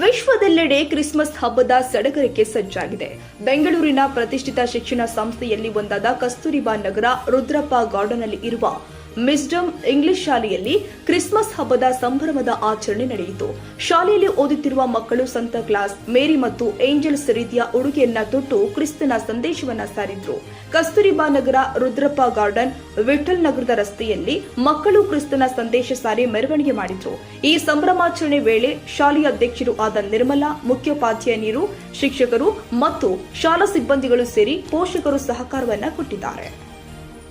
ವಿಶ್ವದೆಲ್ಲೆಡೆ ಕ್ರಿಸ್ಮಸ್ ಹಬ್ಬದ ಸಡಗರಕ್ಕೆ ಸಜ್ಜಾಗಿದೆ. ಬೆಂಗಳೂರಿನ ಪ್ರತಿಷ್ಠಿತ ಶಿಕ್ಷಣ ಸಂಸ್ಥೆಯಲ್ಲಿ ಒಂದಾದ ಕಸ್ತೂರಿಬಾ ನಗರ ರುದ್ರಪ್ಪ ಗಾರ್ಡನ್ ಅಲ್ಲಿ ಇರುವ ಮಿಸ್ಡಮ್ ಇಂಗ್ಲಿಷ್ ಶಾಲೆಯಲ್ಲಿ ಕ್ರಿಸ್ಮಸ್ ಹಬ್ಬದ ಸಂಭ್ರಮದ ಆಚರಣೆ ನಡೆಯಿತು. ಶಾಲೆಯಲ್ಲಿ ಓದುತ್ತಿರುವ ಮಕ್ಕಳು ಸಂತ ಕ್ಲಾಸ್, ಮೇರಿ ಮತ್ತು ಏಂಜಲ್ಸ್ ರೀತಿಯ ಉಡುಗೆಯನ್ನ ತೊಟ್ಟು ಕ್ರಿಸ್ತನ ಸಂದೇಶವನ್ನ ಸಾರಿದ್ರು. ಕಸ್ತೂರಿಬಾ ನಗರ ರುದ್ರಪ್ಪ ಗಾರ್ಡನ್ ವಿಠಲ್ ನಗರದ ರಸ್ತೆಯಲ್ಲಿ ಮಕ್ಕಳು ಕ್ರಿಸ್ತನ ಸಂದೇಶ ಸಾರಿ ಮೆರವಣಿಗೆ ಮಾಡಿದ್ರು. ಈ ಸಂಭ್ರಮಾಚರಣೆ ವೇಳೆ ಶಾಲೆಯ ಅಧ್ಯಕ್ಷರು ಆದ ನಿರ್ಮಲಾ ಮುಖ್ಯೋಪಾಧ್ಯಾಯರು ಶಿಕ್ಷಕರು ಮತ್ತು ಶಾಲಾ ಸಿಬ್ಬಂದಿಗಳು ಸೇರಿ ಪೋಷಕರು ಸಹಕಾರವನ್ನ ಕೊಟ್ಟಿದ್ದಾರೆ.